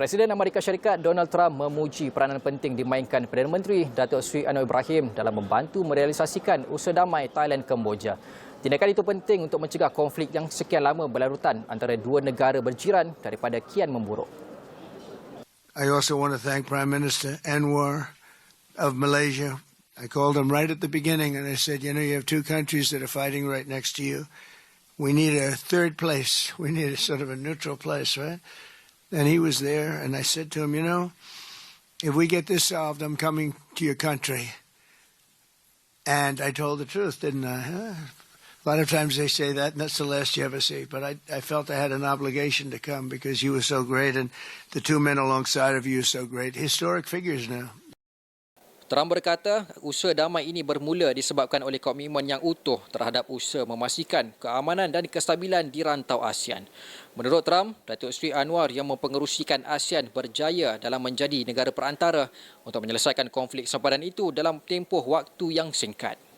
Presiden Amerika Syarikat Donald Trump memuji peranan penting dimainkan Perdana Menteri Datuk Seri Anwar Ibrahim dalam membantu merealisasikan usaha damai Thailand Kemboja. Tindakan itu penting untuk mencegah konflik yang sekian lama berlarutan antara dua negara berjiran daripada kian memburuk. I also want to thank Prime Minister Anwar of Malaysia. I called him right at the beginning and I said, you know, you have two countries that are fighting right next to you. We need a third place. We need a sort of a neutral place, right? And he was there and I said to him, you know, if we get this solved, I'm coming to your country. And I told the truth, didn't I? Huh? A lot of times they say that, and that's the last you ever see. But I, I felt I had an obligation to come because you were so great, and the two men alongside of you are so great. Historic figures now. Trump berkata usaha damai ini bermula disebabkan oleh komitmen yang utuh terhadap usaha memastikan keamanan dan kestabilan di rantau ASEAN. Menurut Trump, Datuk Seri Anwar yang mempengerusikan ASEAN berjaya dalam menjadi negara perantara untuk menyelesaikan konflik sempadan itu dalam tempoh waktu yang singkat.